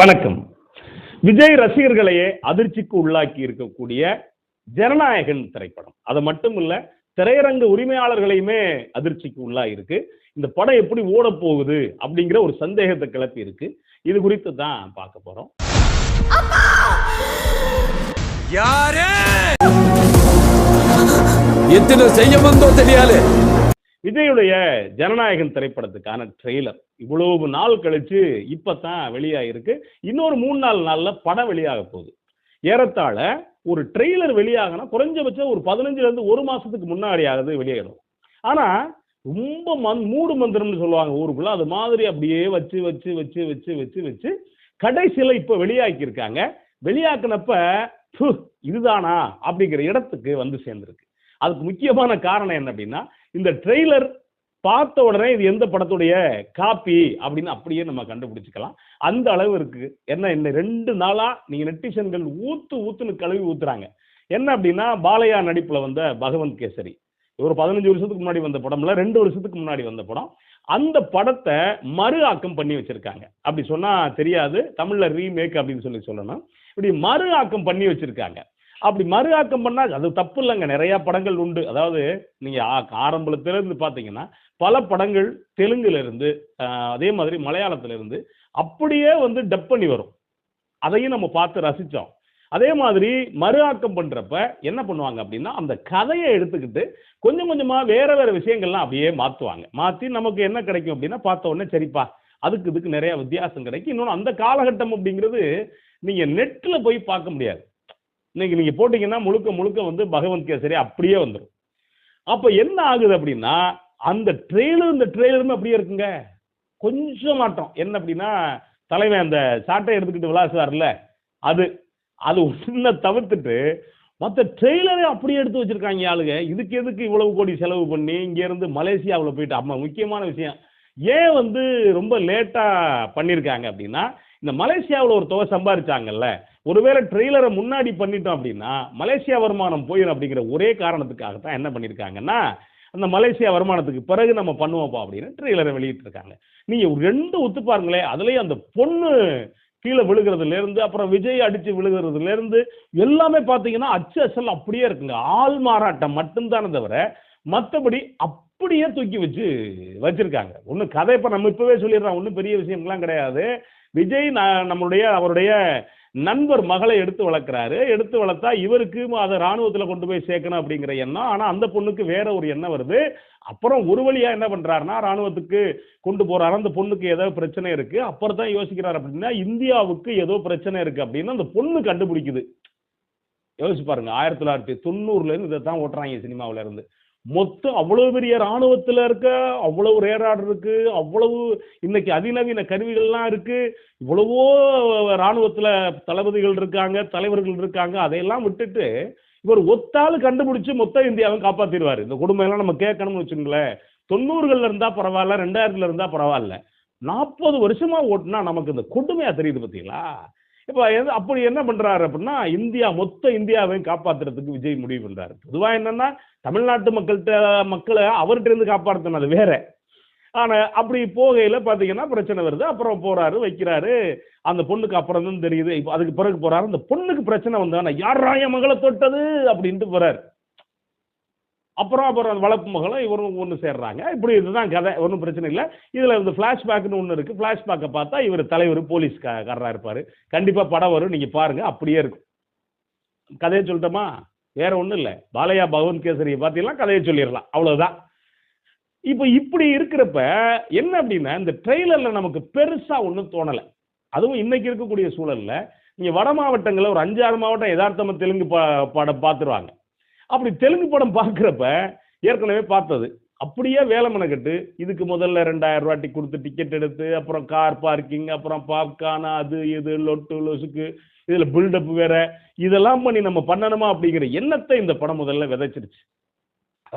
வணக்கம். விஜய் ரசிகர்களையே அதிர்ச்சிக்கு உள்ளாக்கி இருக்கக்கூடிய ஜனநாயகன் திரைப்படம். அது மட்டும் இல்ல திரையரங்கு உரிமையாளர்களையுமே அதிர்ச்சிக்கு உள்ளாயிருக்கு. இந்த படம் எப்படி ஓட போகுது அப்படிங்கிற ஒரு சந்தேகத்தை கிளப்பி இருக்கு இது குறித்து தான் பார்க்க போறோம். யாரு எத்தனை செய்ய வந்தோ தெரியாது. விஜயுடைய ஜனநாயகன் திரைப்படத்துக்கான ட்ரெய்லர் இவ்வளவு நாள் கழிச்சு இப்பதான் வெளியாகிருக்கு இன்னொரு மூணு நாலு நாள்ல படம் வெளியாக போகுது. ஏறத்தாழ ஒரு ட்ரெய்லர் வெளியாகனா குறைஞ்சபட்சம் ஒரு பதினஞ்சுல இருந்து ஒரு மாசத்துக்கு முன்னாடியாவது வெளியேறும் ஆனா ரொம்ப மந் மூடு மந்திரம்னு சொல்லுவாங்க ஊருக்குள்ள. அது மாதிரி அப்படியே வச்சு வச்சு வச்சு வச்சு வச்சு வச்சு கடைசியில இப்ப வெளியாக்கி இருக்காங்க வெளியாக்குனப்ப இதுதானா? அப்படிங்கிற இடத்துக்கு வந்து சேர்ந்திருக்கு. அதுக்கு முக்கியமான காரணம் என்ன அப்படின்னா இந்த ட்ரெய்லர் பார்த்த உடனே இது எந்த படத்துடைய காப்பி அப்படின்னு அப்படியே நம்ம கண்டுபிடிச்சிக்கலாம். அந்த அளவு இருக்கு. என்ன என்ன ரெண்டு நாளா நீங்க நெட்டிசன்கள் ஊத்து ஊத்துன்னு கழுவி ஊத்துறாங்க. என்ன அப்படின்னா பாலையா நடிப்புல வந்த பகவந்த் கேசரி. ஒரு பதினஞ்சு வருஷத்துக்கு முன்னாடி வந்த படம்ல ரெண்டு வருஷத்துக்கு முன்னாடி வந்த படம். அந்த படத்தை மறு ஆக்கம் பண்ணி வச்சிருக்காங்க. அப்படி சொன்னா தெரியாது. தமிழ்ல ரீமேக் அப்படின்னு சொல்லி சொல்லணும். இப்படி மறு ஆக்கம் பண்ணி வச்சிருக்காங்க. அப்படி மறு ஆக்கம் பண்ணா அது தப்பு இல்லைங்க நிறைய படங்கள் உண்டு. அதாவது நீங்க ஆ- ஆரம்பத்துல பாத்தீங்கன்னா பல படங்கள் தெலுங்குல இருந்து அதே மாதிரி மலையாளத்துல இருந்து அப்படியே வந்து டப் பண்ணி வரும். அதையும் நம்ம பார்த்து ரசிச்சோம். அதே மாதிரி மறு ஆக்கம் பண்றப்ப என்ன பண்ணுவாங்க அப்படின்னா அந்த கதையை எடுத்துக்கிட்டு கொஞ்சம் கொஞ்சமா வேற வேற விஷயங்கள்லாம் அப்படியே மாத்துவாங்க. மாத்தி நமக்கு என்ன கிடைக்கும் அப்படின்னா பார்த்த உடனே சரிப்பா அதுக்கு இதுக்கு நிறைய வித்தியாசம் கிடைக்கும். இன்னொன்று அந்த காலகட்டம் அப்படிங்கிறது நீங்க நெட்ல போய் பார்க்க முடியாது. இன்னைக்கு நீங்கள் போட்டிங்கன்னா முழுக்க முழுக்க வந்து பகவந்த் கேசரி அப்படியே வந்துடும் அப்போ என்ன ஆகுது அப்படின்னா அந்த ட்ரெய்லர் இந்த ட்ரெய்லருமே அப்படியே இருக்குங்க. கொஞ்சம் மாட்டோம் என்ன அப்படின்னா தலைமை அந்த சாட்டை எடுத்துக்கிட்டு விளாசுவார்ல அது அது ஒன்றை தவிர்த்துட்டு மற்ற ட்ரெய்லரே அப்படியே எடுத்து வச்சிருக்காங்க ஆளுங்க. இதுக்கு எதுக்கு இவ்வளவு கோடி செலவு பண்ணி இங்கேருந்து மலேசியாவில் போயிட்டு அம்மா முக்கியமான விஷயம். ஏன் வந்து ரொம்ப லேட்டாக பண்ணியிருக்காங்க அப்படின்னா இந்த மலேசியாவில் ஒரு தொகை சம்பாரிச்சாங்கல்ல ஒருவேளை ட்ரெய்லரை முன்னாடி பண்ணிட்டோம் அப்படின்னா மலேசியா வருமானம் போயிடும் அப்படிங்கிற ஒரே காரணத்துக்காக தான் என்ன பண்ணியிருக்காங்கன்னா அந்த மலேசியா வருமானத்துக்கு பிறகு நம்ம பண்ணுவோம்ப்பா அப்படின்னு ட்ரெய்லரை வெளியிட்டிருக்காங்க. நீங்கள் ஒரு ரெண்டு ஒத்து பாருங்களேன் அதுலேயும் அந்த பொண்ணு கீழே விழுகிறதுலேருந்து அப்புறம் விஜய் அடித்து விழுகிறதுலேருந்து எல்லாமே பார்த்தீங்கன்னா அச்சு அசல் அப்படியே இருக்குங்க. ஆள் மாறாட்டம் மட்டும்தானே தவிர மற்றபடி அப்படியே தூக்கி வச்சு வச்சிருக்காங்க. ஒன்றும் கதை இப்போ நம்ம இப்போவே சொல்லிடுறோம் ஒன்றும் பெரிய விஷயம்லாம் கிடையாது. விஜய் நம்மளுடைய அவருடைய நண்பர் மகளை எடுத்து வளர்க்குறாரு. எடுத்து வளர்த்தா இவருக்கு அதை ராணுவத்தில் கொண்டு போய் சேர்க்கணும் அப்படிங்கிற எண்ணம். ஆனால் அந்த பொண்ணுக்கு வேற ஒரு எண்ணம் வருது. அப்புறம் ஒரு வழியா என்ன பண்ணுறாருன்னா ராணுவத்துக்கு கொண்டு போகிறாரு அந்த பொண்ணுக்கு ஏதோ பிரச்சனை இருக்கு. அப்புறம் தான் யோசிக்கிறார் அப்படின்னா இந்தியாவுக்கு ஏதோ பிரச்சனை இருக்கு அப்படின்னு அந்த பொண்ணு கண்டுபிடிக்குது. யோசிச்சு பாருங்க. ஆயிரத்தி தொள்ளாயிரத்தி தொண்ணூறுலேருந்து இதை தான் ஓட்டுறாங்க சினிமாவுல இருந்து. மொத்தம் அவ்வளவு பெரிய இராணுவத்தில் இருக்க அவ்வளவு ரேடார் இருக்கு அவ்வளவு இன்னைக்கு அதிநவீன கருவிகள்லாம் இருக்கு இவ்வளவோ இராணுவத்தில் தளபதிகள் இருக்காங்க தலைவர்கள் இருக்காங்க அதையெல்லாம் விட்டுட்டு இவர் ஒத்தாள் கண்டுபிடிச்சு மொத்த இந்தியாவும் காப்பாற்றிடுவார் இந்த கொடுமையெல்லாம் எல்லாம் நம்ம கேட்கணும்னு வச்சுங்களேன் தொண்ணூறுகள்ல இருந்தா பரவாயில்ல ரெண்டாயிரத்துல இருந்தா பரவாயில்ல. நாற்பது வருஷமா ஓட்டுனா நமக்கு இந்த கொடுமையா தெரியுது பார்த்தீங்களா இப்போ எது- அப்படி என்ன பண்ணுறாரு அப்படின்னா இந்தியா மொத்த இந்தியாவையும் காப்பாற்றுறதுக்கு விஜய் முடிவு பண்ணுறாரு பொதுவாக என்னன்னா தமிழ்நாட்டு மக்கள்கிட்ட மக்களை அவர்கிட்டருந்து காப்பாற்றினது காப்பாற்றணும் அது வேற. ஆனால் அப்படி போகையில் பார்த்தீங்கன்னா பிரச்சனை வருது. அப்புறம் போகிறாரு வைக்கிறாரு. அந்த பொண்ணுக்கு அப்புறம் தான் தெரியுது. இப்போ அதுக்கு பிறகு போகிறாரு அந்த பொண்ணுக்கு பிரச்சனை வந்தானே யார் என் மகளை தொட்டது? அப்படின்ட்டு போகிறார் அப்புறம் அப்புறம் அந்த வளர்ப்பு மகளும் இவரும் ஒன்று சேர்றாங்க. இப்படி இதுதான் கதை. ஒன்றும் பிரச்சனை இல்லை. இதில் இந்த ஃப்ளாஷ்பேக்னு ஒன்று இருக்குது ஃப்ளாஷ்பேக்கை பார்த்தா இவர் தலைவர் போலீஸ்காரராக இருப்பார். கண்டிப்பாக படம் வரும். நீங்கள் பாருங்கள் அப்படியே இருக்கும். கதையை சொல்லிட்டோமா? வேற ஒன்றும் இல்லை. பாலையா பகவன் கேசரியை பார்த்தீங்கன்னா கதையை சொல்லிடலாம். அவ்வளோதான் இப்போ இப்படி இருக்கிறப்ப என்ன அப்படின்னா இந்த ட்ரெய்லரில் நமக்கு பெருசாக ஒன்றும் தோணலை. அதுவும் இன்னைக்கு இருக்கக்கூடிய சூழலில் நீங்கள் வட மாவட்டங்களில் ஒரு அஞ்சாறு மாவட்டம் யதார்த்தமாக தெலுங்கு ப படம் பார்த்துருவாங்க. அப்படி தெலுங்கு படம் பார்க்குறப்ப ஏற்கனவே பார்த்தது. அப்படியே வேலை மெனக்கட்டு இதுக்கு முதல்ல ரெண்டாயிரம் ரூபாட்டி கொடுத்து டிக்கெட் எடுத்து அப்புறம் கார் பார்க்கிங் அப்புறம் பாப்கார்ன் அது இது லொட்டு லொசுக்கு இதில் பில்டப் வேற இதெல்லாம் பண்ணி நம்ம பண்ணணுமா அப்படிங்கிற எண்ணத்தை இந்த படம் முதல்ல விதைச்சிருச்சு.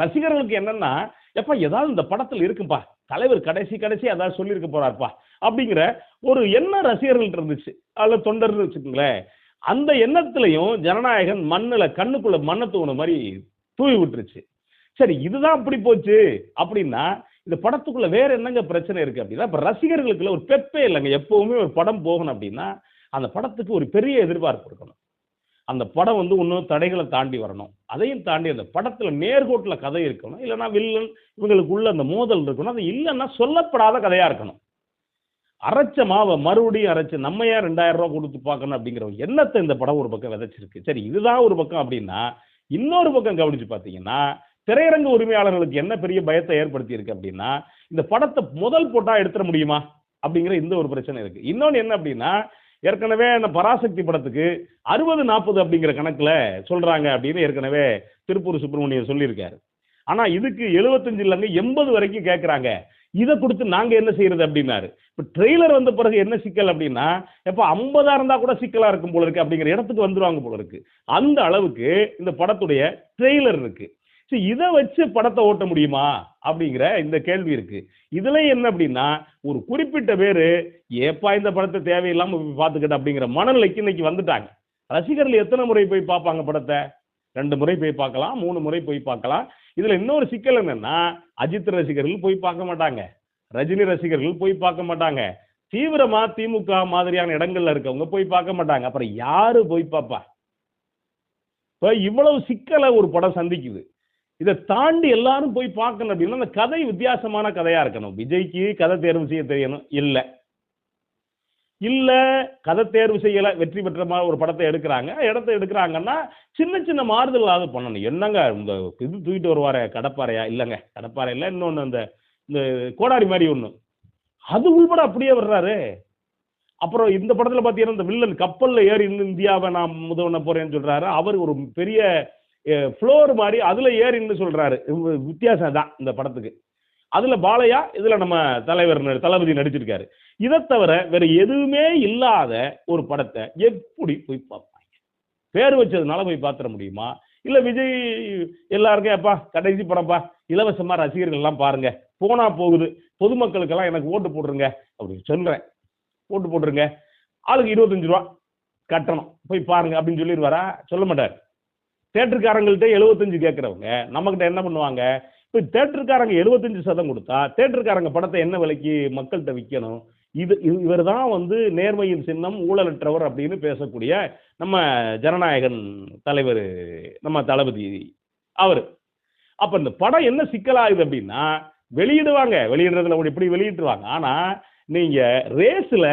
ரசிகர்களுக்கு என்னன்னா எப்ப ஏதாவது இந்த படத்தில் இருக்குப்பா தலைவர் கடைசி கடைசி அதாவது சொல்லியிருக்க போறாருப்பா அப்படிங்கிற ஒரு எண்ணம் ரசிகர்கள்ட்ட இருந்துச்சு. அதில் தொண்டர்னு வச்சுக்கோங்களேன். அந்த எண்ணத்துலையும் ஜனநாயகன் மண்ணில் கண்ணுக்குள்ள மண்ணை தூணு மாதிரி தூவி விட்டுருச்சு. சரி இதுதான் அப்படி போச்சு அப்படின்னா இந்த படத்துக்குள்ள வேற என்னங்க பிரச்சனை இருக்கு அப்படின்னா இப்ப ரசிகர்களுக்குள்ள ஒரு பெப்பே இல்லைங்க. எப்பவுமே ஒரு படம் போகணும் அப்படின்னா அந்த படத்துக்கு ஒரு பெரிய எதிர்பார்ப்பு இருக்கணும் அந்த படம் வந்து இன்னும் தடைகளை தாண்டி வரணும். அதையும் தாண்டி அந்த படத்துல நேர்கோட்டில் கதை இருக்கணும். இல்லைன்னா வில்லன் இவங்களுக்குள்ள அந்த மோதல் இருக்கணும். அது இல்லைன்னா சொல்லப்படாத கதையா இருக்கணும். அரைச்ச மாவை மறுபடியும் அரைச்சு நம்ம ஏன் ரெண்டாயிரம் ரூபா கொடுத்து பார்க்கணும் அப்படிங்கிற ஒரு எண்ணத்தை இந்த படம் ஒரு பக்கம் விதைச்சிருக்கு. சரி இதுதான் ஒரு பக்கம் அப்படின்னா இன்னொரு பக்கம் கவனிச்சு பார்த்தீங்கன்னா திரையரங்கு உரிமையாளர்களுக்கு என்ன பெரிய பயத்தை ஏற்படுத்தி இருக்கு அப்படின்னா இந்த படத்தை முதல் போட்டா எடுத்துட முடியுமா அப்படிங்கிற இந்த ஒரு பிரச்சனை இருக்கு. இன்னொன்று என்ன அப்படின்னா ஏற்கனவே அந்த பராசக்தி படத்துக்கு அறுபது நாற்பது அப்படிங்கிற கணக்கில் சொல்றாங்க அப்படின்னு ஏற்கனவே திருப்பூர் சுப்பிரமணியன் சொல்லியிருக்காரு. ஆனால் இதுக்கு எழுபத்தஞ்சு இல்லைங்க எண்பது வரைக்கும் கேட்குறாங்க இதை கொடுத்து நாங்க என்ன செய்யறது அப்படின்னாரு. இப்ப ட்ரெய்லர் வந்த பிறகு என்ன சிக்கல் அப்படின்னா எப்ப ஐம்பதா இருந்தா கூட சிக்கலா இருக்கும் போல இருக்கு அப்படிங்கிற இடத்துக்கு வந்துருவாங்க போல இருக்கு. அந்த அளவுக்கு இந்த படத்துடைய ட்ரெய்லர் இருக்கு. ஸோ இதை வச்சு படத்தை ஓட்ட முடியுமா அப்படிங்கிற இந்த கேள்வி இருக்கு. இதுல என்ன அப்படின்னா ஒரு குறிப்பிட்ட பேரு ஏப்பா இந்த படத்தை தேவையில்லாம போய் பார்த்துக்கிட்ட அப்படிங்கிற மனநிலைக்கு இன்னைக்கு வந்துட்டாங்க. ரசிகர்கள் எத்தனை முறை போய் பார்ப்பாங்க படத்தை? ரெண்டு முறை போய் பார்க்கலாம் மூணு முறை போய் பார்க்கலாம். இதுல இன்னொரு சிக்கல் என்னன்னா அஜித் ரசிகர்கள் போய் பார்க்க மாட்டாங்க. ரஜினி ரசிகர்கள் போய் பார்க்க மாட்டாங்க. தீவிரமா திமுக மாதிரியான இடங்கள்ல இருக்கவங்க போய் பார்க்க மாட்டாங்க. அப்புறம் யாரு போய் பார்ப்பா? இப்போ இவ்வளவு சிக்கலை ஒரு படம் சந்திக்குது. இதை தாண்டி எல்லாரும் போய் பார்க்கணும் அப்படின்னா அந்த கதை வித்தியாசமான கதையா இருக்கணும். விஜய்க்கு கதை தேர்வு செய்ய தெரியணும். இல்லை. இல்லை கதை தேர்வு செய்யல வெற்றி பெற்ற மாதிரி ஒரு படத்தை எடுக்கிறாங்க. இடத்த எடுக்கிறாங்கன்னா சின்ன சின்ன மாறுதலாவது பண்ணணும். என்னங்க இந்த இது தூக்கிட்டு வருவார கடப்பாறையா? இல்லைங்க கடப்பாறையில் இன்னொன்று அந்த இந்த கோடாரி மாதிரி ஒன்று அது உள்பட அப்படியே வர்றாரு. அப்புறம் இந்த படத்தில் பார்த்தீங்கன்னா இந்த வில்லன் கப்பலில் ஏறி இந்தியாவை நான் முதவன போறேன்னு சொல்றாரு. அவர் ஒரு பெரிய ஃப்ளோர் மாதிரி அதில் ஏறின்னு சொல்றாரு. வித்தியாசம் தான் இந்த படத்துக்கு. அதுல பாலையா இதுல நம்ம தலைவர் நடி- தளபதி நடிச்சிருக்காரு. இதை தவிர வேற எதுவுமே இல்லாத ஒரு படத்தை எப்படி போய் பார்ப்பாங்க? பேர் வச்சதுனால போய் பார்த்துட முடியுமா? இல்ல விஜய் எல்லாருக்கும் அப்பா கடைசி படம்ப்பா இலவசமா ரசிகர்கள் எல்லாம் பாருங்க. போனா போகுது. பொதுமக்களுக்கெல்லாம் எனக்கு ஓட்டு போட்டுருங்க. அப்படின்னு சொல்றேன். ஓட்டு போட்டுருங்க. ஆளுக்கு இருபத்தஞ்சு ரூபா கட்டணும். போய் பாருங்க அப்படின்னு சொல்லிடுவாரா? சொல்ல மாட்டார். தேட்டருக்காரங்கள்ட்ட எழுபத்தஞ்சு கேட்குறவங்க நம்மக்கிட்ட என்ன பண்ணுவாங்க? இப்போ தேட்டருக்காரங்க எழுபத்தஞ்சு சதம் கொடுத்தா தேட்டருக்காரங்க படத்தை என்ன விலைக்கு மக்கள்கிட்ட விற்கணும் இது இவர் தான் வந்து நேர்மையின் சின்னம் ஊழலற்றவர் அப்படின்னு பேசக்கூடிய நம்ம ஜனநாயகன் தலைவர் நம்ம தளபதி அவர். அப்போ இந்த படம் என்ன சிக்கலாகுது அப்படின்னா வெளியிடுவாங்க. வெளியிடுறதுல அவங்க இப்படி வெளியிட்டுருவாங்க? ஆனால் நீங்கள் ரேஸில்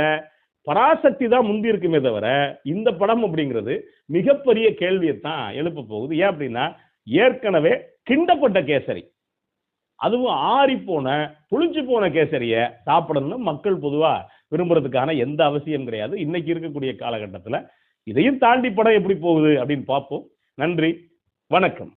பராசக்தி தான் முந்தி இருக்குமே தவிர இந்த படம் அப்படிங்கிறது மிகப்பெரிய கேள்வியை தான் எழுப்ப போகுது. ஏன் அப்படின்னா ஏற்கனவே கிண்டப்பட்ட கேசரி. அதுவும் ஆறி போன புளிஞ்சு போன கேசரியை சாப்பிடணும்னு மக்கள் பொதுவாக விரும்புறதுக்கான எந்த அவசியம் கிடையாது. இன்னைக்கு இருக்கக்கூடிய காலகட்டத்தில் இதையும் தாண்டி படம் எப்படி போகுது அப்படின்னு பார்ப்போம். நன்றி. வணக்கம்.